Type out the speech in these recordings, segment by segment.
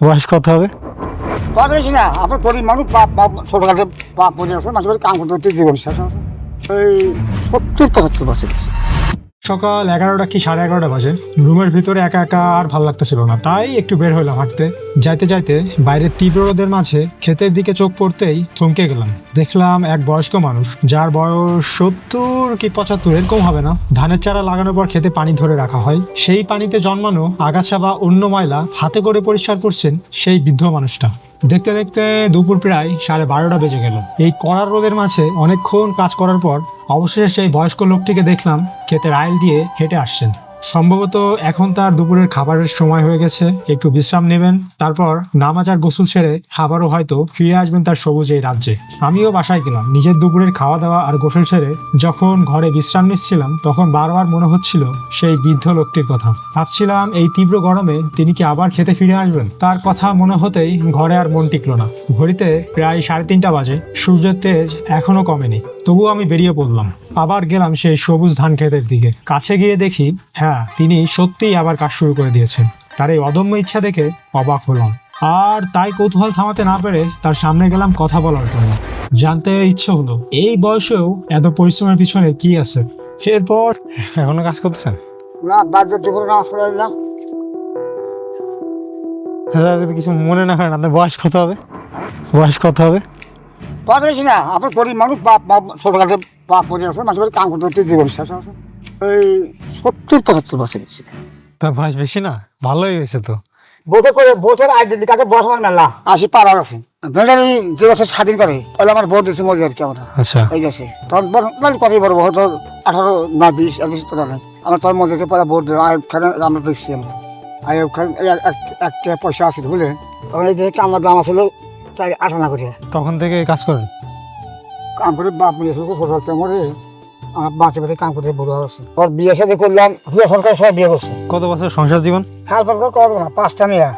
বয়স কত হবে? পাঁচ বেশি না, আপনার গরিব মানুষ ছোটখাটো বাপ পরে আছে মাঝে মাঝে কাম করতে করতে জীবন আছে এই সত্তর পঁচাত্তর বছর আছে সকাল এগারোটা কি সাড়ে এগারোটা বাজে। রুমের ভিতরে একা একা আর ভালো লাগতেছিল না। তাই একটু বের হইলাম হাঁটতে। যাইতে যাইতে বাইরের তীব্র রোদের মাঝে ক্ষেতের দিকে চোখ পড়তেই থমকে গেলাম। দেখলাম এক বয়স্ক মানুষ, যার বয়স সত্তর কি পঁচাত্তর, এরকম হবে না। ধানের চারা লাগানোর পর খেতে পানি ধরে রাখা হয়। সেই পানিতে জন্মানো আগাছা বা অন্য ময়লা হাতে করে পরিষ্কার করছেন সেই বৃদ্ধ মানুষটা। দেখতে দেখতে দুপুর প্রায় সাড়ে বারোটা বেজে গেল। এই কড়ার রোদের মাঝে অনেকক্ষণ কাজ করার পর অবশেষে সেই বয়স্ক লোকটিকে দেখলাম, ক্ষেতের আইল দিয়ে হেঁটে আসছেন। সম্ভবত এখন তার দুপুরের খাবারের সময় হয়ে গেছে। একটু বিশ্রাম নেবেন, তারপর নামাজ আর গোসল ছেড়ে আবারও হয়তো ফিরে আসবেন তার সবুজ এই রাজ্যে। আমিও বাসায় গেলাম। নিজের দুপুরের খাওয়া দাওয়া আর গোসল ছেড়ে যখন ঘরে বিশ্রাম নিচ্ছিলাম, তখন বারবার মনে হচ্ছিল সেই বৃদ্ধ লোকটির কথা। ভাবছিলাম এই তীব্র গরমে তিনি কি আবার খেতে ফিরে আসবেন? তার কথা মনে হতেই ঘরে আর মন টিকলো না। ঘড়িতে প্রায় সাড়ে তিনটা বাজে। সূর্যের তেজ এখনও কমেনি। তবুও আমি বেরিয়ে পড়লাম। আবার গেলাম সেই সবুজ ধান ক্ষেতের দিকে। কাছে গিয়ে দেখি হ্যাঁ তিনি সত্যিই আবার কাজ শুরু করে দিয়েছেন। তার এই অদম্য ইচ্ছা দেখে অবাক হলাম। আর তাই কৌতূহল থামাতে না পেরে তার সামনে গেলাম কথা বলার জন্য। জানতে ইচ্ছে হলো এই বয়সেও এত পরিশ্রমের পিছনে কি আছে? এরপর এখনও কাজ করতেছেন? না বাদ দুপুরে নামাজ পড়ে এলাম। দাদা, যদি কিছু মনে না করেন আপনার বয়স কত হবে? বয়স কত হবে? পাঁচ বেশি না আপনার গরিব মানুষ বাপ বাপ ছোটখাটো বাপ পরে আছে মাঝে মাঝে কাম করতে করতে জীবন শেষ আছে এই সত্তর পঁচাত্তর বছর তার বয়স বেশি না ভালোই হয়েছে তো। ভোটে করে ভোটের আইডেন্টি কার্ডে বয়স আমার মেলা। আশি পার আছে যে বছর স্বাধীন করে তাহলে আমার ভোট দিচ্ছে মজা আর কি আমরা। আচ্ছা। এই দেশে তখন মানে কতই বড় হয়তো আঠারো না বিশ আর বেশি তো নাই আমার তোর মজাকে পরে ভোট দেবো আয়ুব খান আমরা দেখছি আমরা। আয়ুব খান এক- এক- একটা পয়সা আছে বুঝলে? তখন এই যে আমার দাম আসছিল চাই আঠানা করে তখন থেকে কাজ করেন? কাম করে বাপ নিয়ে এসে ছোট থাকতে আমার বাঁচে বাঁচে কাম করতে বড় হচ্ছে ওর বিয়ে সাথে করলাম বিয়ে সরকার সব বিয়ে করছে। কত বছর সংসার জীবন? হাল ফল করব না পাঁচটা মেয়া।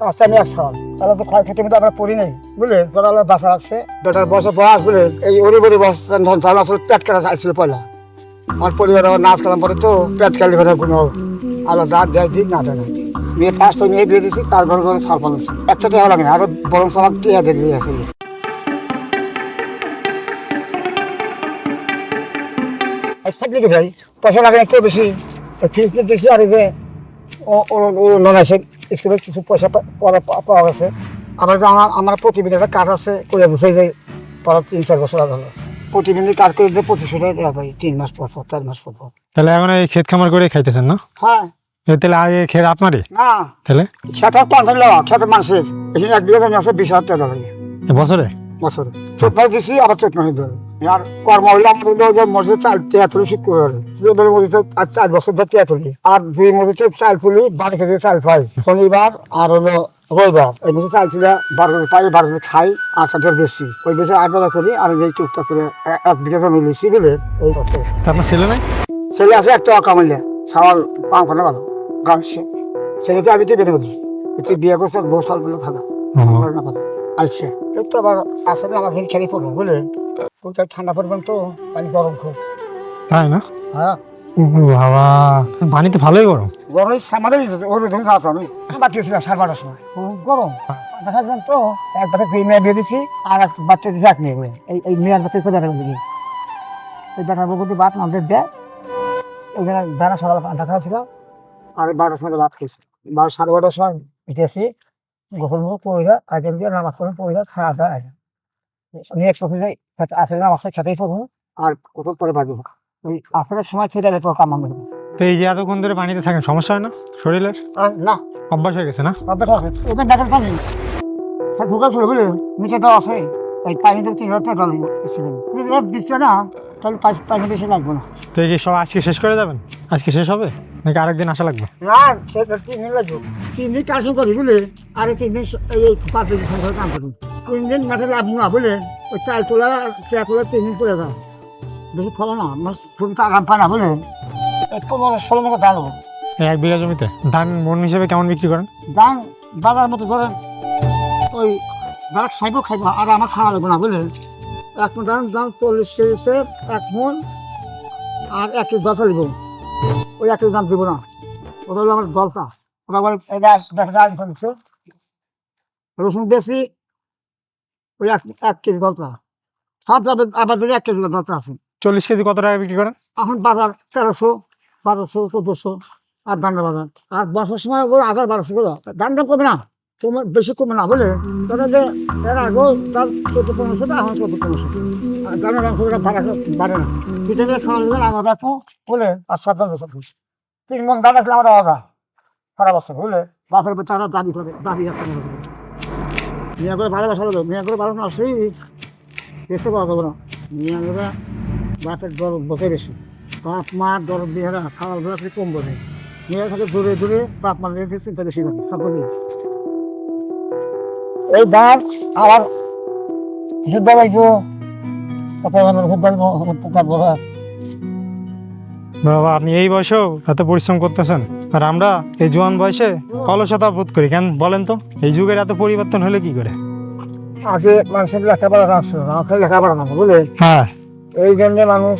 পাঁচটা মেয়া ছাড় তাহলে তো ক্ষয় ক্ষতি আমরা পড়ি নাই। বুঝলে? তোরা বাসা রাখছে বেটার বছর বয়স বুঝলে? এই ওরি বড়ি বয়স ধন চাল আসলে পেট কাটা চাইছিল পয়লা। আমার পরিবার আবার নাচ খেলাম পরে তো পেট কালি করে কোনো আলাদা দেয় দিক না দেয় না মেয়ে পাঁচটা মেয়ে বিয়ে দিয়েছি তার ঘরে ঘরে ছাল পালাচ্ছে একটা টেহা লাগে না আরও বরং সবার টেহা দিয়ে যাই পয়সা লাগে একটু বেশি। ফিস বেশি আর যে বেশ কিছু পয়সা পাওয়া গেছে। আবার আমার আমার প্রতিদিন একটা কাঠ আছে করে বুঝে যাই পরে তিন চার বছর আগে হলো। কাঠ করে যে পঁচিশশো টাকা পাই তিন মাস পর পর চার মাস পর পর। তাহলে এখন এই ক্ষেত খামার করে খাইতেছেন না? হ্যাঁ। তাহলে আগে আপনারই না। তাহলে? সেটা সেটা মানুষের। এখানে এক বিঘা জমি আছে বিশ হাজার টাকা বছরে? বছরে। দিছি আবার ধরে। আর কর্ম হইলে আমার হইল যে মসজিদে চাল শিখ করে ধরে যে বেলে মসজিদে আজ চার বছর ধরে টেয়া আর দুই মসজিদে চাল তুলি বারো কেজি চাল পাই। শনিবার আর হলো রবিবার। এই মসজিদে চাল তুলে বারো কেজি পাই বারো কেজি খাই আর চারটার বেশি। ওই বেশি আট বেলা করি আর এই টুকটাক করে এক বিঘা জমি বলে এই তা আপনার ছেলে নাই? ছেলে আছে একটা কামাইলে সাওয়াল পাঁচ গেল গাছে ছেলেকে আমি তো বেড়ে বলি তুই বিয়ে করছে বউ সাল বলে খাদা না আলছে তো আবার আসলে আমার দিন খেলে পড়ব বুঝলে ওটা ঠান্ডা পড়বেন তো পানি গরম খুব। তাই না? হ্যাঁ। বাবা। পানি তো ভালোই গরম। গরম সামাদের ওর ধরে খাওয়া আমি। ছিলাম সাড়ে বারোটার সময়। গরম। দেখা যান তো এক বাচ্চা দুই মেয়ে দিছি আর এক বাচ্চা দিয়েছে এক মেয়ে বলে। এই এই মেয়ের বাচ্চা কোথায় রাখবে দেখি এই বেটার বকুটি ভাত আমাদের দেয় ওইখানে বেড়া সকালে পান্তা ছিল আর বারোটার সময় ভাত খেয়েছি বারো সাড়ে বারোটার সময় উঠেছি গোসল মুখ পড়িলা আগে দিয়ে নামাজ পড়ে পড়িলা খাওয়া দাওয়া আগে নেক্সট ওখানে আসলে নামাজ খেতেই পড়ব আর কোথাও পরে ভাজবো ওই আসলে সময় খেতে গেলে তো কাম আমাদের তো এই যে এতক্ষণ ধরে পানিতে থাকেন সমস্যা হয় না? শরীরের? না। অভ্যাস হয়ে গেছে না? ওপেন ডাকের পানি ঢোকা ছিল বুঝলে? নিচে তো আছে এই পানি তো তিন হাজার টাকা দিচ্ছে না তাহলে পাঁচ- পানি বেশি লাগবে না। তো এই সব আজকে শেষ করে যাবেন? আজকে শেষ হবে? নাকি আরেকদিন আসা লাগবে? না তিন দিন লাগবে। তিন দিন কাজ করি বুঝলে আর তিন দিন এই পাঁচ দিন সংসার কাম করি। তিন দিন মাঠে লাভ না বুঝলে ওই চাল তোলা চাল তোলা তিন দিন করে দাও বেশি ফলো না আমার খুব তো আরাম পায় না বুঝলে এই পনেরো ষোলো মতো দাঁড়ো এক বিঘা জমিতে ধান মন হিসেবে কেমন বিক্রি করেন? ধান বাজার মতো ধরেন ওই যারা খাইব খাইব আর আমার খাওয়া লাগবে না বুঝলেন এক মন দাম চল্লিশ কেজিতে এক মন আর এক কেজি দশটা দিব ওই এক কেজি দাম দিব না। ওটা হলো আমার দলটা ওটা বলে দেখা রসুন বেশি ওই এক এক কেজি দরকার সব যাবে আবার ধরে এক কেজি দরকার আছে। চল্লিশ কেজি কত টাকা বিক্রি করেন? এখন বাজার তেরোশো বারোশো চোদ্দোশো আর দান্ডা বাজার। আর বর্ষার সময় ওই হাজার বারোশো করে দামটা কমে না। তোমার বেশি কমে না বলে ধরো যে এর আগেও তার চোদ্দ পনেরোশো টাকা এখন চোদ্দ দামের দাম খুব একটা বাড়া বাড়ে না। পিঠে খাওয়া যাবে আগে দেখো, বলে আর সব দাম বেশি তিন মন দাম রাখলে আমরা আদা সারা বছর বুঝলে বাপের তারা দাবি করে, দাবি আছে মেয়ে করে ভালোবাসা হলো, মেয়ে করে না সেই পাওয়া যাবে না। মেয়ে করে বাপের বসে বেশি। বাপ, মা খাওয়া কম বোঝে মেয়ে থাকে দূরে দূরে বাপ, মা চিন্তা বেশি করে সকলেই এই দাম আমার হিসেব বাইকো তারপর আমার বাইকো বাবা। আপনি এই বয়সেও এত পরিশ্রম করতেছেন। আর আমরা এই জোয়ান বয়সে অলসতা বোধ করি। কেন? বলেন তো এই যুগের এত পরিবর্তন হলে কি করে? আগে মানুষের লেখাপড়া রাখছে আমাকে লেখাপড়া না বুঝলে? হ্যাঁ। এই জন্য মানুষ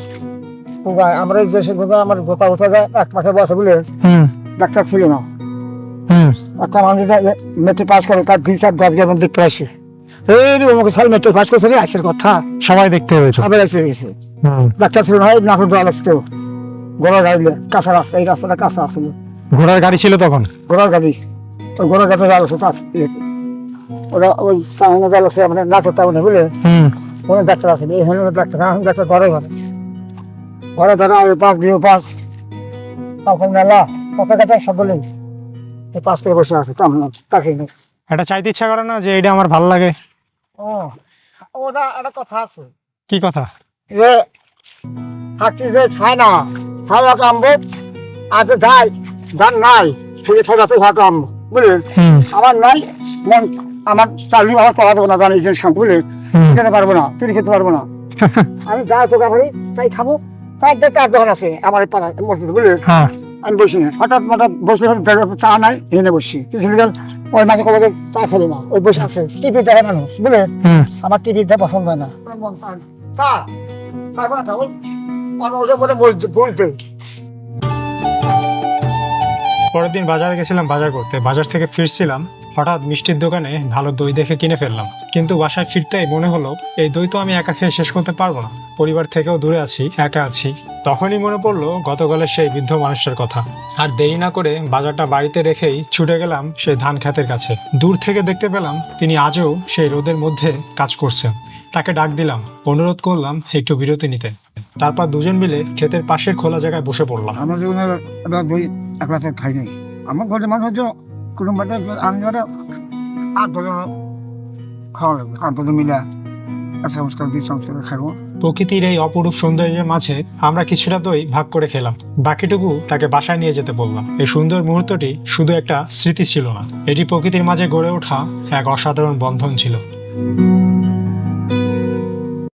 আমরা এই দেশে আমার গোপা উঠে যায় এক মাসে বসে বলে হুম। ডাক্তার ছিল না। হুম। একটা মানুষ মেট্রিক পাস করে তার চার দশ গেছে দেখতে আসে এই আমাকে সাল মেট্রিক পাস করছে রে আসের কথা। সবাই দেখতে হয়েছে আবার এসে গেছে ডাক্তার ছিল না নাকুর দোয়া লাগতো গোড়া গাড়ি কাঁচা রাস্তা এই রাস্তাটা কাঁচা আসছিল ঘোড়ার গাড়ি ছিল তখন? ঘোড়ার গাড়ি। ওই ঘোড়ার কাছে জাল আছে। ওরা ওই সামনে জাল আছে মানে নাটক তামনে বুঝলে? হুম। কোনো ডাক্তার এই হলো ডাক্তার এখন ডাক্তার ঘরে ঘরে ঘরে ধরা ওই পাঁচ দিয়ে পাঁচ তখন মেলা কথা কথা এই পাঁচ থেকে বসে আছে তাকে এটা চাইতে ইচ্ছা করে না যে এটা আমার ভালো লাগে? ও ওটা একটা কথা আছে। কি কথা? যে হাঁটতে যে খায় না খাওয়া কামবো ধান নাই সেই খাওয়া আছে খাওয়া কামবো বুঝলেন আমার নাই মন আমার চালু আমার করা দেবো না জানি জিনিস খাব বুঝলেন খেতে পারব না তুই খেতে পারব না। আমি যা তোকে পারি তাই খাব। চার দিয়ে চার দোকান আছে আমার পাড়ায় মসজিদ বুঝলি? হ্যাঁ। আমি বসি না। হঠাৎ হঠাৎ বসে দেখা চা নাই এনে বসি। কিছু ওই মাঝে কবে চা খেলো না ওই বসে আছে। টিভি দেখা মানুষ বুঝলে আমার টিভি দেখে পছন্দ হয় না। চা ওই পরের দিন বাজারে গেছিলাম বাজার করতে। বাজার থেকে ফিরছিলাম হঠাৎ মিষ্টির দোকানে ভালো দই দেখে কিনে ফেললাম। কিন্তু বাসায় ফিরতেই মনে হলো এই দই তো আমি একা খেয়ে শেষ করতে পারব না। পরিবার থেকেও দূরে আছি একা আছি। তখনই মনে পড়ল গতকালের সেই বৃদ্ধ মানুষটার কথা। আর দেরি না করে বাজারটা বাড়িতে রেখেই ছুটে গেলাম সেই ধান খেতের কাছে। দূর থেকে দেখতে পেলাম তিনি আজও সেই রোদের মধ্যে কাজ করছেন। তাকে ডাক দিলাম, অনুরোধ করলাম একটু বিরতি নিতে। তারপর দুজন মিলে ক্ষেতের পাশের খোলা জায়গায় বসে পড়লাম। আমরা জীবনে এবার বই একলা তো খাই নাই। আমার ঘরের মানুষ হচ্ছে কুটুম্বাটা আমি ওরা আট খাওয়া লাগবে। আট মিলে এক সংস্কার দুই সংস্কার খাব প্রকৃতির এই অপরূপ সৌন্দর্যের মাঝে আমরা কিছুটা দই ভাগ করে খেলাম। বাকিটুকু তাকে বাসায় নিয়ে যেতে বললাম। এই সুন্দর মুহূর্তটি শুধু একটা স্মৃতি ছিল না, এটি প্রকৃতির মাঝে গড়ে ওঠা এক অসাধারণ বন্ধন ছিল।